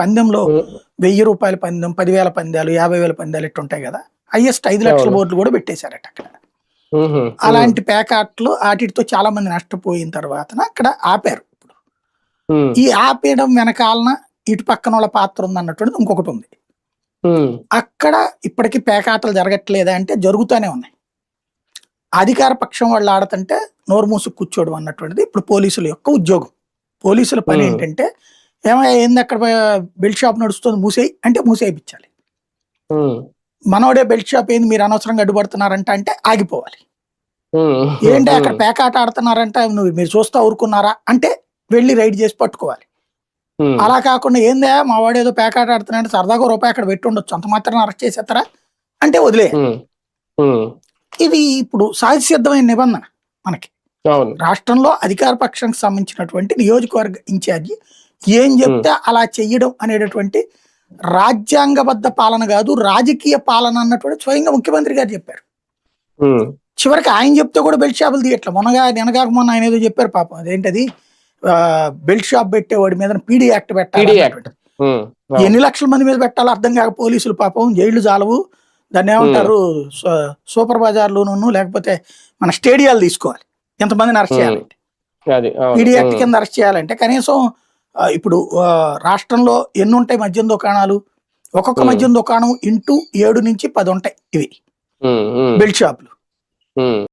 పందెంలో వెయ్యి రూపాయల పందెం పదివేల పందాలు యాభై వేల పందాలు ఇట్టు ఉంటాయి కదా. హైయెస్ట్ ఐదు లక్షల. బోర్డులు కూడా పెట్టేశారట అక్కడ. అలాంటి ప్యాకాట్లు వాటితో చాలా మంది నష్టపోయిన తర్వాత అక్కడ ఆపారు ఇప్పుడు. ఈ ఆపేయడం వెనకాలన ఇటు పక్కన వాళ్ళ పాత్ర ఉంది అన్నటువంటిది ఇంకొకటి ఉంది. అక్కడ ఇప్పటికీ పేకాటలు జరగట్లేదా అంటే జరుగుతూనే ఉన్నాయి. అధికార పక్షం వాళ్ళు ఆడుతుంటే నోరు మూసు కూర్చోవడం అన్నటువంటిది ఇప్పుడు పోలీసుల యొక్క ఉద్యోగం. పోలీసుల పని. ఏంటంటే ఏమయ్యా ఏంది అక్కడ బెల్ట్ షాప్ నడుస్తుంది మూసేయి అంటే మూసేయించాలి మనోడే బెల్ట్ షాప్ ఏంది మీరు అనవసరంగా అడ్డుపడుతున్నారంట అంటే ఆగిపోవాలి. ఏంటి అక్కడ పేకాట ఆడుతున్నారంట నువ్వు మీరు చూస్తా ఊరుకున్నారా అంటే వెళ్ళి రైడ్ చేసి పట్టుకోవాలి. అలా కాకుండా ఏందా మా వాడు ఏదో పేకాట ఆడుతున్నాడు సరదాగా రూపాయి అక్కడ పెట్టి ఉండొచ్చు అంత మాత్రం అరెస్ట్ చేసేస్తారా అంటే వదిలే. ఇది ఇప్పుడు సహజ సిద్ధమైన నిబంధన మనకి. రాష్ట్రంలో అధికార పక్షానికి సంబంధించినటువంటి నియోజకవర్గ ఇన్ఛార్జి ఏం చెప్తే అలా చెయ్యడం అనేటటువంటి రాజ్యాంగబద్ధ పాలన కాదు రాజకీయ పాలన అన్నటువంటి స్వయంగా ముఖ్యమంత్రి గారు చెప్పారు. చివరికి ఆయన చెప్తే కూడా బెల్ట్ షాపులు తీయట్లే. మొన్నగా నినగాక మొన్న ఆయన ఏదో చెప్పారు పాపం. అదేంటది? బెల్ట్ షాప్ పెట్టేవాడి మీద పీడీ యాక్ట్ పెట్టాలి. ఎన్ని లక్షల మంది మీద పెట్టాలో అర్థం కాక పోలీసులు పాపం జైళ్ళు చాలవు దాన్ని ఏమంటారు? సూపర్ బజార్లోనూ లేకపోతే మన స్టేడియాలు తీసుకోవాలి. ఎంతమందిని అరెస్ట్ చేయాలంటే. పీడీ యాక్ట్ కింద అరెస్ట్ చేయాలంటే కనీసం ఇప్పుడు రాష్ట్రంలో ఎన్ని ఉంటాయి మద్యం దుకాణాలు ఒక్కొక్క. మద్యం దుకాణం ఇంటూ ఏడు నుంచి పది ఉంటాయి ఇవి బెల్ట్ షాపులు.